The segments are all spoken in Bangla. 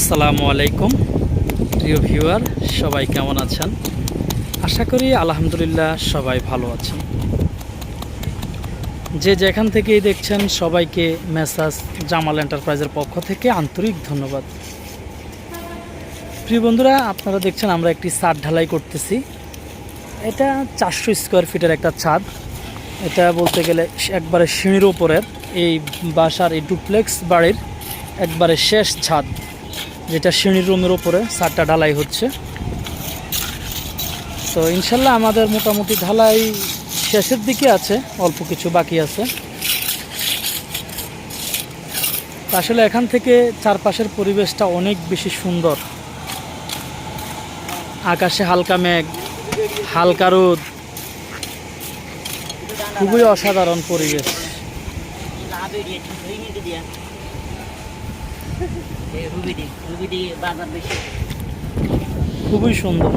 আসসালামু আলাইকুম, প্রিয় ভিউয়ার, সবাই কেমন আছেন? আশা করি আলহামদুলিল্লাহ সবাই ভালো আছেন। যে যেখান থেকেই দেখছেন, সবাইকে মেসাজ জামাল এন্টারপ্রাইজের পক্ষ থেকে আন্তরিক ধন্যবাদ। প্রিয় বন্ধুরা, আপনারা দেখছেন আমরা একটি ছাদ ঢালাই করতেছি। এটা চারশো স্কোয়ার ফিটের একটা ছাদ। এটা বলতে গেলে একবারে সিঁড়ির ওপরের এই বাসার এই ডুপ্লেক্স বাড়ির একবারে শেষ ছাদ। যেটা সিঁড়ির রুমের ওপরে ছাদটা ঢালাই হচ্ছে। তো ইনশাল্লাহ আমাদের মোটামুটি ঢালাই শেষের দিকে আছে, অল্প কিছু বাকি আছে। আসলে এখান থেকে চারপাশের পরিবেশটা অনেক বেশি সুন্দর। আকাশে হালকা মেঘ, হালকা রোদ। খুবই অসাধারণ পরিবেশ। খুবই সুন্দর।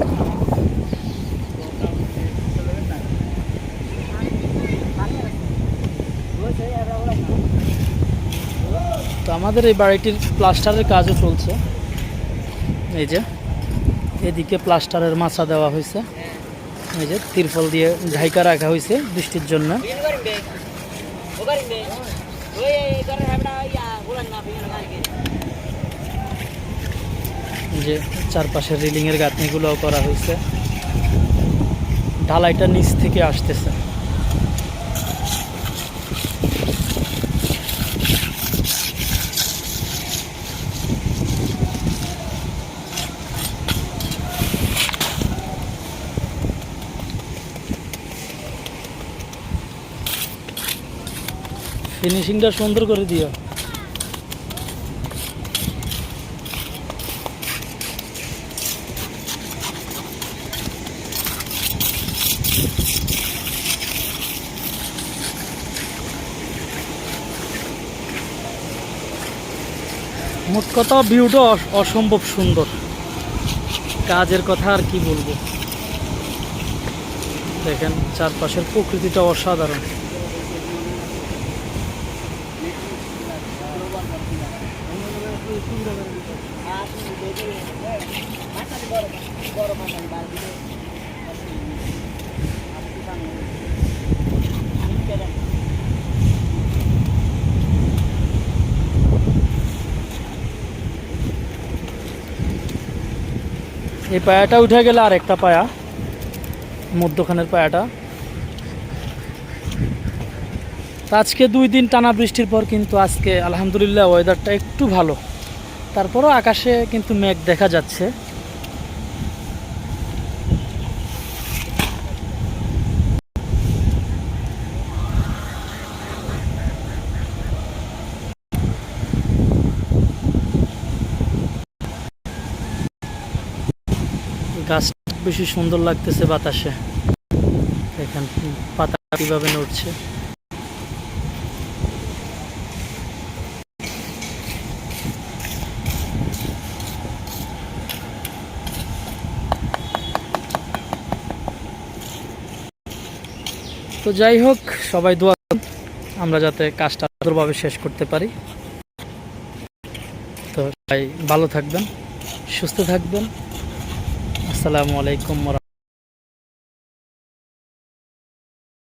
তো আমাদের এই বাড়িটির প্লাস্টারের কাজও চলছে। এই যে এদিকে প্লাস্টারের মাছা দেওয়া হয়েছে। এই যে তিরফল দিয়ে ঢাইকা রাখা হয়েছে বৃষ্টির জন্য। যে চারপাশের রিলিংয়ের গাঁথনিগুলোও করা হয়েছে। ঢালাইটা নিচ থেকে আসতেছে। ফিনিশিংটা সুন্দর করে দিও। মোট কথা ভিউটা অস- অসম্ভব সুন্দর। কাজের কথা আর কি বলব? দেখেন, চারপাশের প্রকৃতিটা অসাধারণ। এই পায়াটা উঠে গেলে আর একটা পায়া, মধ্যখানের পায়াটা। আজকে দুই দিন টানা বৃষ্টির পর কিন্তু আজকে আলহামদুলিল্লাহ ওয়েদারটা একটু ভালো। তারপরও আকাশে কিন্তু মেঘ দেখা যাচ্ছে। গাছ বেশি সুন্দর লাগতেছে বাতাসে। দেখেন পাতা কীভাবে নড়ছে। তো যাই হোক, সবাই দোয়া আমরা যাতে কাজটা সুন্দরভাবে শেষ করতে পারি। তো সবাই ভালো থাকবেন, সুস্থ থাকবেন। আসসালামু আলাইকুম